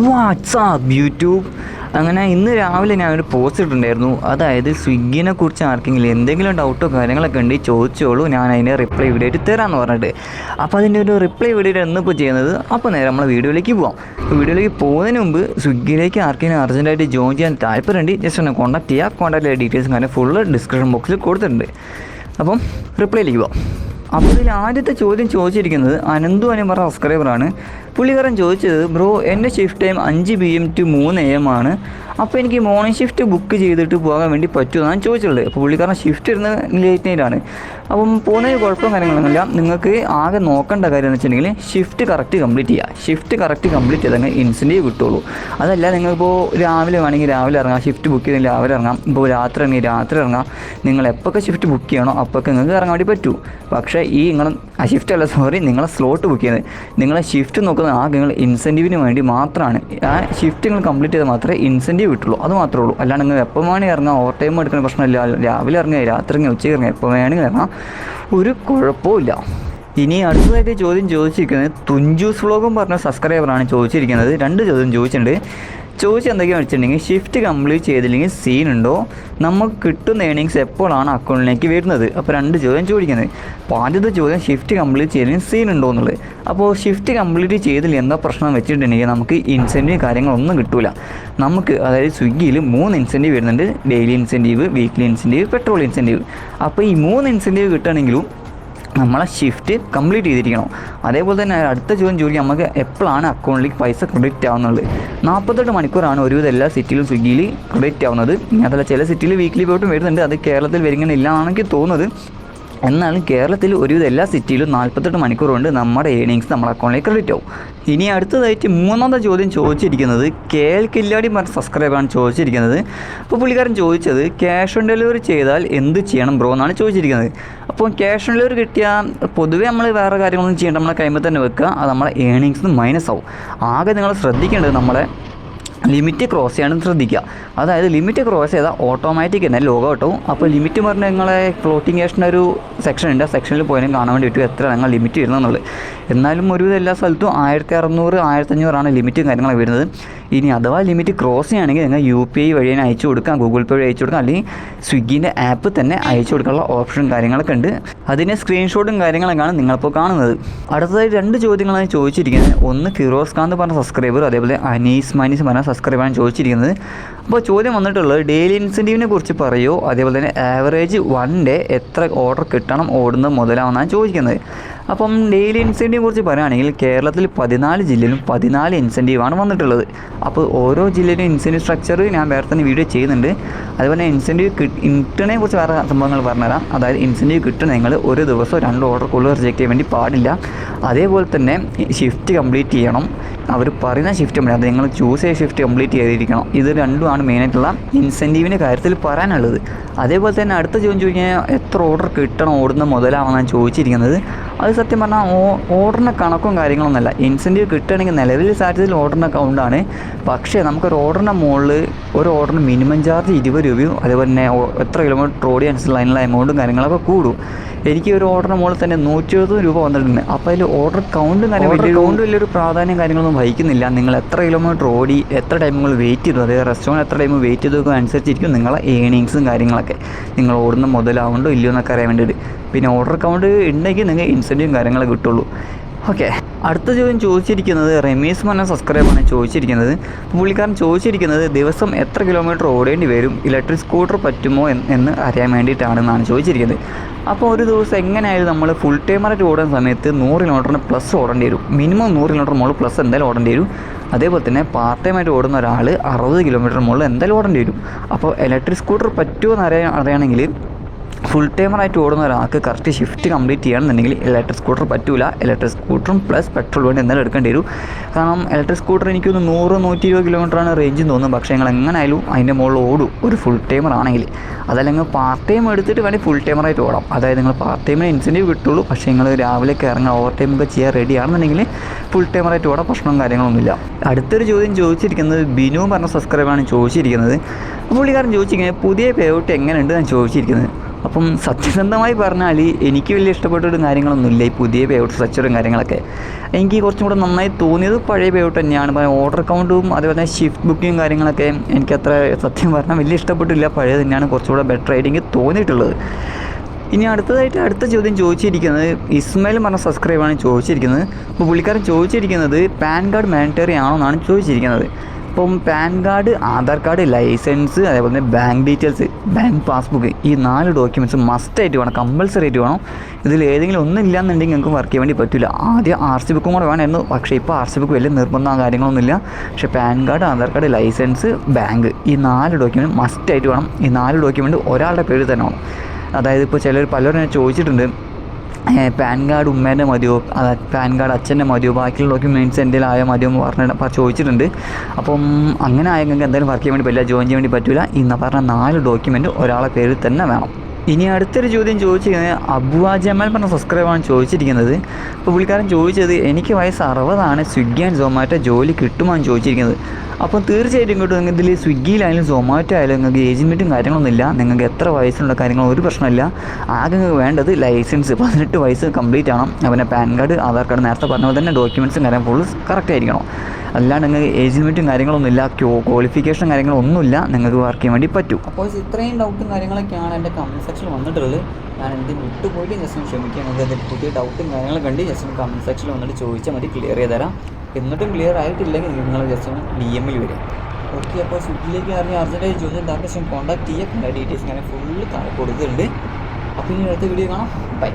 WhatsApp YouTube അങ്ങനെ ഇന്ന് രാവിലെ ഞാൻ ഒരു പോസ്റ്റ് ഇട്ടിട്ടുണ്ടായിരുന്നു. അതായത് സ്വിഗ്ഗിനെ കുറിച്ച് ആർക്കെങ്കിലും എന്തെങ്കിലും ഡൗട്ടോ കാര്യങ്ങളൊക്കെ ഉണ്ട് ചോദിച്ചോളൂ. ഞാൻ അതിന്റെ റിപ്ലൈ വീഡിയോ ആയിട്ട് തരാമെന്ന് പറഞ്ഞിട്ട്. അപ്പോൾ അതിന്റെ ഒരു റിപ്ലൈ വീഡിയോ എന്നിപ്പോൾ ചെയ്യുന്നത് അപ്പോൾ നേരെ നമ്മൾ വീഡിയോയിലേക്ക് അപ്പോൾ വീഡിയോയിലേക്ക് പോകുന്നതിന് മുമ്പ് സ്വിഗ്ഗിയിലേക്ക് ആർക്കെങ്കിലും അർജന്റായിട്ട് ജോയിൻ ചെയ്യാൻ താല്പര്യമുണ്ട് ജസ്റ്റ് ഒന്ന് കോൺടാക്ട് ചെയ്യുക കോൺടാക്ട് ഡീറ്റെയിൽസ് കാര്യം ഫുള്ള് ഡിസ്ക്രിപ്ഷൻ ബോക്സിൽ കൊടുത്തിട്ടുണ്ട്. അപ്പം റിപ്ലൈയിലേക്ക് പോവാം. അപ്പോൾ ഇതിൽ ആദ്യത്തെ ചോദ്യം ചോദിച്ചിരിക്കുന്നത് അനന്തു എന്ന് സബ്സ്ക്രൈബറാണ് പുള്ളിക്കാരൻ ചോദിച്ചത് ബ്രോ എന്റെ ഷിഫ്റ്റ് ടൈം അഞ്ച് പി എം ടു മൂന്ന് എ എം ആണ്. അപ്പോൾ എനിക്ക് മോർണിംഗ് ഷിഫ്റ്റ് ബുക്ക് ചെയ്തിട്ട് പോകാൻ വേണ്ടി പറ്റുമോ ഞാൻ ചോദിച്ചുള്ളത് അപ്പോൾ പുള്ളിക്കാരൻ ഷിഫ്റ്റ് ഇരുന്ന് ലേറ്റ് നൈറ്റാണ് അപ്പം പോകുന്നതിന് കുഴപ്പം കാര്യങ്ങളൊന്നുമില്ല. നിങ്ങൾക്ക് ആകെ നോക്കേണ്ട കാര്യം എന്ന് വെച്ചിട്ടുണ്ടെങ്കിൽ ഷിഫ്റ്റ് കറക്റ്റ് കംപ്ലീറ്റ് ചെയ്യുക. ഷിഫ്റ്റ് കറക്റ്റ് കംപ്ലീറ്റ് ചെയ്താൽ ഇൻസെന്റീവ് കിട്ടുള്ളൂ. അതല്ല നിങ്ങളിപ്പോൾ രാവിലെ വേണമെങ്കിൽ രാവിലെ ഇറങ്ങാം. ഷിഫ്റ്റ് ബുക്ക് ചെയ്തെങ്കിൽ രാവിലെ ഇറങ്ങാം. ഇപ്പോൾ രാത്രി ഇറങ്ങി രാത്രി ഇറങ്ങാം. നിങ്ങൾ എപ്പോഴൊക്കെ ഷിഫ്റ്റ് ബുക്ക് ചെയ്യണോ അപ്പോഴൊക്കെ നിങ്ങൾക്ക് ഇറങ്ങാൻ വേണ്ടി പറ്റൂ. പക്ഷേ ഈ നിങ്ങൾ ആ ഷിഫ്റ്റ് അല്ല സോറി നിങ്ങളെ സ്ലോട്ട് ബുക്ക് ചെയ്യുന്നത്. നിങ്ങളെ ഷിഫ്റ്റ് നോക്കുന്നത് ആകെ നിങ്ങൾ ഇൻസെന്റീവിന് വേണ്ടി മാത്രമാണ്. ആ ഷിഫ്റ്റ് നിങ്ങൾ കംപ്ലീറ്റ് ചെയ്താൽ മാത്രമേ ഇൻസെന്റീവ് കിട്ടുള്ളൂ അത് മാത്രമേ ഉള്ളൂ. അല്ലാണ്ട് നിങ്ങൾ എപ്പോൾ വേണമെങ്കിൽ ഇറങ്ങാം. ഓവർ ടൈം എടുക്കുന്ന പ്രശ്നമില്ല. രാവിലെ ഇറങ്ങുക രാത്രി ഇറങ്ങുക ഉച്ചയ്ക്ക് ഇറങ്ങുക എപ്പോൾ വേണമെങ്കിൽ ഇറങ്ങാം. ഒരു കുഴപ്പമില്ല ഇനി അടുത്തതായിട്ട് ചോദ്യം ചോദിച്ചിരിക്കുന്നത് തുഞ്ചൂസ് വ്ളോഗും പറഞ്ഞ സബ്സ്ക്രൈബറാണ് ചോദിച്ചിരിക്കുന്നത്. രണ്ട് ചോദ്യം ചോദിച്ചിട്ടുണ്ട്. ചോദിച്ച് എന്തൊക്കെയാണ് വെച്ചിട്ടുണ്ടെങ്കിൽ ഷിഫ്റ്റ് കംപ്ലീറ്റ് ചെയ്തില്ലെങ്കിൽ സീൻ ഉണ്ടോ? നമുക്ക് കിട്ടുന്ന ഏണിങ്സ് എപ്പോഴാണ് അക്കൗണ്ടിലേക്ക് വരുന്നത്? അപ്പോൾ രണ്ട് ചോദ്യം ചോദിക്കുന്നത്. അപ്പോൾ ആദ്യത്തെ ചോദ്യം ഷിഫ്റ്റ് കംപ്ലീറ്റ് ചെയ്തില്ലെങ്കിൽ സീൻ ഉണ്ടോ എന്നുള്ളത്. അപ്പോൾ ഷിഫ്റ്റ് കംപ്ലീറ്റ് ചെയ്തില്ല എന്താ പ്രശ്നം വെച്ചിട്ടുണ്ടെങ്കിൽ നമുക്ക് ഇൻസെന്റീവ് കാര്യങ്ങളൊന്നും കിട്ടില്ല നമുക്ക് അതായത് സ്വിഗ്ഗിയിൽ മൂന്ന് ഇൻസെന്റീവ് വരുന്നുണ്ട്. Daily incentive weekly incentive petrol incentive അപ്പോൾ ഈ മൂന്ന് ഇൻസെന്റീവ് കിട്ടുകയാണെങ്കിലും നമ്മളെ ഷിഫ്റ്റ് കംപ്ലീറ്റ് ചെയ്തിരിക്കണം. അതേപോലെ തന്നെ അടുത്ത ചോദ്യം ജോലി നമുക്ക് എപ്പോഴാണ് അക്കൗണ്ടിലേക്ക് പൈസ ക്രെഡിറ്റ് ആവുന്നത്? നാൽപ്പത്തെട്ട് മണിക്കൂറാണ് ഒരുവിധം എല്ലാ സിറ്റിയിലും സ്വിഗ്ഗിയിൽ ക്രെഡിറ്റ് ആവുന്നത്. അതല്ല ചില സിറ്റിയിൽ വീക്കിലി പോയിട്ടും വരുന്നുണ്ട്. അത് കേരളത്തിൽ വരുന്നില്ല എന്നാണ് തോന്നുന്നത്. എന്നാലും കേരളത്തിൽ ഒരുവിധം എല്ലാ സിറ്റിയിലും നാൽപ്പത്തെട്ട് മണിക്കൂർ നമ്മുടെ ഏണിങ്സ് നമ്മുടെ അക്കൗണ്ടിലേക്ക് ക്രെഡിറ്റ് ആവും. ഇനി അടുത്തതായിട്ട് മൂന്നാമത്തെ ചോദ്യം ചോദിച്ചിരിക്കുന്നത് കേൾക്കില്ലാടി എൽ സബ്സ്ക്രൈബാണ് ചോദിച്ചിരിക്കുന്നത്. അപ്പോൾ പുള്ളിക്കാരൻ ചോദിച്ചത് ക്യാഷ് ഓൺ ഡെലിവറി ചെയ്താൽ എന്ത് ചെയ്യണം ബ്രോ എന്നാണ് ചോദിച്ചിരിക്കുന്നത്. അപ്പോൾ ക്യാഷ് ഓൺ ഡെലിവറി കിട്ടിയാൽ പൊതുവേ നമ്മൾ വേറെ കാര്യങ്ങളൊന്നും ചെയ്യേണ്ട നമ്മളെ കൈമ്പ് തന്നെ വെക്കുക. അത് നമ്മളെ ഏണിങ്സ് മൈനസ് ആവും. ആകെ നിങ്ങൾ ശ്രദ്ധിക്കേണ്ടത് നമ്മളെ ലിമിറ്റ് ക്രോസ് ചെയ്യാനും ശ്രദ്ധിക്കുക. അതായത് ലിമിറ്റ് ക്രോസ് ചെയ്താൽ ഓട്ടോമാറ്റിക് തന്നെ ആവും അപ്പോൾ ലിമിറ്റ് പറഞ്ഞാൽ നിങ്ങളെ ഫ്ലോട്ടിംഗ് ക്യാഷിന്റെ ഒരു സെക്ഷൻ ഉണ്ട്. ആ സെക്ഷനിൽ പോയാലും കാണാൻ വേണ്ടി പറ്റും എത്ര നിങ്ങൾ ലിമിറ്റ് വരുന്നുള്ളത്. എന്നാലും ഒരുവിധം എല്ലാ സ്ഥലത്തും ആയിരത്തി അറുന്നൂറ് ആയിരത്തഞ്ഞൂറാണ് ലിമിറ്റും കാര്യങ്ങളൊക്കെ വരുന്നത്. ഇനി അഥവാ ലിമിറ്റ് ക്രോസ് ചെയ്യുകയാണെങ്കിൽ നിങ്ങൾ യു പി ഐ വഴി തന്നെ അയച്ചു കൊടുക്കാം. ഗൂഗിൾ പേ വഴി അയച്ചു കൊടുക്കാം. അല്ലെങ്കിൽ സ്വിഗ്ഗിന്റെ ആപ്പ് തന്നെ അയച്ചു കൊടുക്കാനുള്ള ഓപ്ഷനും കാര്യങ്ങളൊക്കെ ഉണ്ട്. അതിന്റെ സ്ക്രീൻഷോട്ടും കാര്യങ്ങളൊക്കെയാണ് നിങ്ങളിപ്പോൾ കാണുന്നത്. അടുത്തതായി രണ്ട് ചോദ്യങ്ങളാണ് ചോദിച്ചിരിക്കുന്നത്. ഒന്ന് ഫിറോസ് ഖാൻ പറഞ്ഞ സബ്സ്ക്രൈബർ അതേപോലെ അനീസ് മനീസ് പറഞ്ഞ സബ്സ്ക്രൈബറാണ് ചോദിച്ചിരിക്കുന്നത്. അപ്പോൾ ചോദ്യം വന്നിട്ടുള്ളത് ഡെയിലി ഇൻസെന്റീവിനെ കുറിച്ച് പറയുമോ അതേപോലെ തന്നെ ആവറേജ് വൺ ഡേ എത്ര ഓർഡർ കിട്ടണം ഓടുന്നത് മുതലാവുന്നതാണ് ചോദിക്കുന്നത്. അപ്പം ഡെയിലി ഇൻസെന്റീവ് കുറിച്ച് പറയുകയാണെങ്കിൽ കേരളത്തിൽ പതിനാല് ജില്ലയിലും പതിനാല് ഇൻസെന്റീവാണ് വന്നിട്ടുള്ളത്. അപ്പോൾ ഓരോ ജില്ലയിലും ഇൻസെന്റീവ് സ്ട്രക്ചർ ഞാൻ വേറെ തന്നെ വീഡിയോ ചെയ്യുന്നുണ്ട്. അതുപോലെ ഇൻസെന്റീവ് കിട്ടണേ കുറിച്ച് വേറെ സംഭവങ്ങൾ പറഞ്ഞുതരാം. അതായത് ഇൻസെന്റീവ് കിട്ടണ നിങ്ങൾ ഒരു ദിവസം രണ്ട് ഓർഡർ കൂടുതൽ റിജക്റ്റ് ചെയ്യാൻ വേണ്ടി പാടില്ല. അതേപോലെ തന്നെ ഷിഫ്റ്റ് കംപ്ലീറ്റ് ചെയ്യണം. അവർ പറയുന്ന ഷിഫ്റ്റ് കംപ്ലീറ്റ് അത് നിങ്ങൾ ചൂസ് ചെയ്ത ഷിഫ്റ്റ് കംപ്ലീറ്റ് ചെയ്തിരിക്കണം. ഇത് രണ്ടുമാണ് മെയിനായിട്ടുള്ള ഇൻസെന്റീവിന്റെ കാര്യത്തിൽ പറയാനുള്ളത്. അതേപോലെ തന്നെ അടുത്ത ചോദ്യം ചോദിക്കാൻ എത്ര ഓർഡർ കിട്ടണം ഓടുന്ന മുതലാണെന്നാണ് ചോദിച്ചിരിക്കുന്നത്. അത് സത്യം പറഞ്ഞാൽ ഓർഡറിന്റെ കണക്കും കാര്യങ്ങളൊന്നുമല്ല. ഇൻസെന്റീവ് കിട്ടുകയാണെങ്കിൽ നിലവിൽ സാധ്യത ഓർഡറിന്റെ അക്കൗണ്ടാണ് പക്ഷേ നമുക്കൊരു ഓർഡറിന്റെ മുകളിൽ ഒരു ഓർഡറിന് മിനിമം ചാർജ് ഇരുപത് രൂപയും അതുപോലെ തന്നെ എത്ര കിലോമീറ്റർ ഓടി അനുസരിച്ചുള്ള അതിനുള്ള എമൗണ്ടും കാര്യങ്ങളൊക്കെ കൂടും. എനിക്ക് ഒരു ഓർഡറിന് മുകളിൽ തന്നെ നൂറ്റി എഴുപത് രൂപ വന്നിട്ടുണ്ട്. അപ്പോൾ അതിൽ ഓർഡർ കൗണ്ട് തന്നെ വലിയ കൗണ്ട് വലിയൊരു പ്രാധാന്യം കാര്യങ്ങളൊന്നും വഹിക്കുന്നില്ല. നിങ്ങൾ എത്ര കിലോമീറ്റർ ഓടി എത്ര ടൈം നിങ്ങൾ വെയിറ്റ് ചെയ്തു അതായത് റെസ്റ്റോറന്റ് എത്ര ടൈം വെയിറ്റ് ചെയ്തതൊക്കെ അനുസരിച്ചിരിക്കും നിങ്ങളെ ഏണിങ്സും കാര്യങ്ങളൊക്കെ. നിങ്ങൾ ഓടുന്ന മുതലാവുണ്ടോ ഇല്ലയോ എന്നൊക്കെ അറിയാൻ വേണ്ടിയിട്ട്. പിന്നെ ഓർഡർ കൗണ്ട് ഉണ്ടെങ്കിൽ നിങ്ങൾക്ക് ഇൻസെന്റീവും കാര്യങ്ങളൊക്കെ കിട്ടുള്ളൂ. ഓക്കെ. അടുത്ത ചോദ്യം ചോദിച്ചിരിക്കുന്നത് റമീസ് മന്ന സബ്സ്ക്രൈബാണ് ചോദിച്ചിരിക്കുന്നത്. പുള്ളിക്കാരൻ ചോദിച്ചിരിക്കുന്നത് ദിവസം എത്ര കിലോമീറ്റർ ഓടേണ്ടി വരും? ഇലക്ട്രിക് സ്കൂട്ടർ പറ്റുമോ എന്ന് എന്ന് അറിയാൻ വേണ്ടിയിട്ടാണെന്നാണ് ചോദിച്ചിരിക്കുന്നത്. അപ്പോൾ ഒരു ദിവസം എങ്ങനെയായാലും നമ്മൾ ഫുൾ ടൈമറായിട്ട് ഓടുന്ന സമയത്ത് നൂറ് കിലോമീറ്ററിന് പ്ലസ് ഓടേണ്ടി വരും. മിനിമം നൂറ് കിലോമീറ്റർ മുകളിൽ പ്ലസ് എന്തായാലും ഓടേണ്ടി വരും. അതേപോലെ തന്നെ പാർട്ട് ടൈമായിട്ട് ഓടുന്ന ഒരാൾ അറുപത് കിലോമീറ്റർ മുകളിൽ എന്തായാലും ഓടേണ്ടി വരും. അപ്പോൾ ഇലക്ട്രിക് സ്കൂട്ടർ പറ്റുമോ എന്ന് അറിയാൻ അറിയണമെങ്കിൽ ഫുൾ ടൈമറായിട്ട് ഓടുന്ന ഒരാൾക്ക് കറക്റ്റ് ഷിഫ്റ്റ് കംപ്ലീറ്റ് ചെയ്യണമെന്നുണ്ടെങ്കിൽ ഇലക്ട്രിക് സ്കൂട്ടർ പറ്റൂല. ഇലക്ട്രിക് സ്കൂട്ടറും പ്ലസ് പെട്രോൾ വേണ്ടി എന്തായാലും എടുക്കേണ്ടി വരും. കാരണം ഇലക്ട്രിക് സ്കൂട്ടർ എനിക്കൊന്ന് നൂറ് നൂറ്റി ഇരുപത് കിലോമീറ്ററാണ് റേഞ്ച് തോന്നുന്നത് പക്ഷേ നിങ്ങൾ എങ്ങനെയായാലും അതിന്റെ മുകളിൽ ഓടും. ഒരു ഫുൾ ടൈമർ ആണെങ്കിൽ. അതല്ലെങ്കിൽ പാർട്ട് ടൈം എടുത്തിട്ട് വേണമെങ്കിൽ ഫുൾ ടൈമറായിട്ട് ഓടാം. അതായത് നിങ്ങൾ പാർട്ട് ടൈമിന് ഇൻസെന്റീവ് കിട്ടുള്ളൂ. പക്ഷേ നിങ്ങൾ രാവിലെ ഇറങ്ങാൻ ഓവർ ടൈം ഒക്കെ ചെയ്യാൻ റെഡി ആണെന്നുണ്ടെങ്കിൽ ഫുൾ ടൈമറായിട്ട് ഓടാം. പ്രശ്നവും കാര്യങ്ങളൊന്നുമില്ല. അടുത്തൊരു ചോദ്യം ചോദിച്ചിരിക്കുന്നത് ബിനു പറഞ്ഞ സബ്സ്ക്രൈബാണ് ചോദിച്ചിരിക്കുന്നത്. പുള്ളിക്കാരൻ ചോദിച്ചിരിക്കുന്നത് പുതിയ പേഔട്ട് എങ്ങനെയുണ്ട്? ഞാൻ ചോദിച്ചിരിക്കുന്നത്. അപ്പം സത്യസന്ധമായി പറഞ്ഞാൽ എനിക്ക് വലിയ ഇഷ്ടപ്പെട്ടൊരു കാര്യങ്ങളൊന്നുമില്ല. ഈ പുതിയ പേഔട്ട് സ്ട്രക്ചറും കാര്യങ്ങളൊക്കെ. എനിക്ക് കുറച്ചും കൂടെ നന്നായി തോന്നിയത് പഴയ പേഔട്ട് തന്നെയാണ്. ഓർഡർ അക്കൗണ്ടും അതുപോലെ തന്നെ ഷിഫ്റ്റ് ബുക്കിങ്ങും കാര്യങ്ങളൊക്കെ എനിക്ക് അത്ര സത്യം പറഞ്ഞാൽ വലിയ ഇഷ്ടപ്പെട്ടില്ല. പഴയ തന്നെയാണ് കുറച്ചുകൂടെ ബെറ്റർ ആയിട്ട് എനിക്ക് തോന്നിയിട്ടുള്ളത്. ഇനി അടുത്തതായിട്ട് അടുത്ത ചോദ്യം ചോദിച്ചിരിക്കുന്നത് ഇസ്മായിൽ പറഞ്ഞ സബ്സ്ക്രൈബാണ് ചോദിച്ചിരിക്കുന്നത്. അപ്പോൾ പുള്ളിക്കാരൻ ചോദിച്ചിരിക്കുന്നത് പാൻ കാർഡ് മാൻഡറ്ററി ആണോ എന്നാണ് ചോദിച്ചിരിക്കുന്നത്. അപ്പം PAN card Aadhaar card licence അതേപോലെ തന്നെ ബാങ്ക് ഡീറ്റെയിൽസ് ബാങ്ക് പാസ്ബുക്ക് ഈ നാല് ഡോക്യുമെന്റ്സ് മസ്റ്റായിട്ട് വേണം കമ്പൽസറി ആയിട്ട് വേണം. ഇതിൽ ഏതെങ്കിലും ഒന്നും ഇല്ലാന്നുണ്ടെങ്കിൽ നിങ്ങൾക്ക് വർക്ക് ചെയ്യാൻ വേണ്ടി പറ്റില്ല ആദ്യം ആർ സി ബുക്കും കൂടെ വേണമായിരുന്നു. പക്ഷേ ഇപ്പോൾ ആർ സി ബുക്ക് വലിയ നിർബന്ധം കാര്യങ്ങളൊന്നുമില്ല. പക്ഷേ PAN card Aadhaar card licence bank ഈ നാല് ഡോക്യുമെന്റ് മസ്റ്റായിട്ട് വേണം. ഈ നാല് ഡോക്യുമെന്റ് ഒരാളുടെ പേര് തന്നെ വേണം. അതായത് ഇപ്പോൾ ചിലർ പലരും ചോദിച്ചിട്ടുണ്ട്. പാൻ കാർഡ് ഉമ്മേന്റെ മതിയോ? പാൻ കാർഡ് അച്ഛന്റെ മതിയോ? ബാക്കിയുള്ള ഡോക്യുമെന്റ്സ് എന്തെങ്കിലും ആയോ മതിയോ അപ്പോൾ ചോദിച്ചിട്ടുണ്ട്. അപ്പം അങ്ങനെ ആയെങ്കിൽ എന്തായാലും വർക്ക് ചെയ്യാൻ വേണ്ടി പറ്റില്ല ജോയിൻ ചെയ്യാൻ വേണ്ടി പറ്റില്ല ഇന്ന് പറഞ്ഞ നാല് ഡോക്യുമെന്റ് ഒരാളെ പേരിൽ തന്നെ വേണം. ഇനി അടുത്തൊരു ചോദ്യം ചോദിച്ചിരിക്കുന്നത് അബുവ ജമാൽ പറഞ്ഞ സബ്സ്ക്രൈബാണ് ചോദിച്ചിരിക്കുന്നത്. അപ്പോൾ പുള്ളിക്കാരൻ ചോദിച്ചത് എനിക്ക് വയസ്സ് അറുപതാണ് സ്വിഗ്ഗി ആൻഡ് സൊമാറ്റോ ജോലി കിട്ടുമെന്ന് ചോദിച്ചിരിക്കുന്നത്. അപ്പോൾ തീർച്ചയായിട്ടും ഇങ്ങോട്ട് നിങ്ങൾ ഇതിൽ സ്വിഗ്ഗിയിലായാലും സൊമാറ്റോ ആയാലും നിങ്ങൾക്ക് ഏജ്മെന്റും കാര്യങ്ങളൊന്നുമില്ല നിങ്ങൾക്ക് എത്ര വയസ്സുള്ള കാര്യങ്ങളും ഒരു പ്രശ്നമില്ല. ആകെ നിങ്ങൾക്ക് വേണ്ടത് ലൈസൻസ് പതിനെട്ട് വയസ്സ് കംപ്ലീറ്റ് ആവണം. അവന്റെ പാൻ കാർഡ് ആധാർ കാർഡ് നേരത്തെ പറഞ്ഞ പോലെ തന്നെ ഡോക്യുമെന്റ്സും കാര്യം ഫുൾ കറക്റ്റ് ആയിരിക്കണം. അല്ലാണ്ട് നിങ്ങൾക്ക് ഏജ്മെന്റും കാര്യങ്ങളൊന്നുമില്ല ക്വാളിഫിക്കേഷൻ കാര്യങ്ങളൊന്നുമില്ല നിങ്ങൾക്ക് വർക്ക് ചെയ്യാൻ വേണ്ടി പറ്റും. അപ്പോൾ ഇത്രയും ഡൗട്ടും കാര്യങ്ങളൊക്കെയാണ് എന്റെ കമന്റ് സെക്ഷനിൽ വന്നിട്ടുള്ളത്. ഞാൻ എന്ത് വിട്ടുപോയിട്ട് ജസ്റ്റ് ഒന്ന് ക്ഷമിക്കാം. നിങ്ങൾക്ക് എന്തെങ്കിലും പുതിയ ഡൗട്ടും കാര്യങ്ങളും കണ്ട് ജസ്റ്റ് കമന്റ് സെക്ഷനിൽ വന്നിട്ട് ചോദിച്ചാൽ മതി ക്ലിയർ ചെയ്ത് തരാം. എന്നിട്ടും ക്ലിയർ ആയിട്ടില്ലെങ്കിൽ നിങ്ങൾ ജസ്റ്റ് ഡി എമ്മിൽ വരും ഓക്കെ അപ്പോൾ സ്വിഗ്ഗിയിലേക്ക് അറിഞ്ഞ അർജന്റായി ചോദിച്ചാൽ ഡയറക്റ്റ് കോൺടാക്ട് ചെയ്യുക ഡീറ്റെയിൽസ് ഞാൻ ഫുള്ള് കൊടുത്തിട്ടുണ്ട് അപ്പോൾ ഇനി അടുത്ത വീഡിയോ കാണാം. ബൈ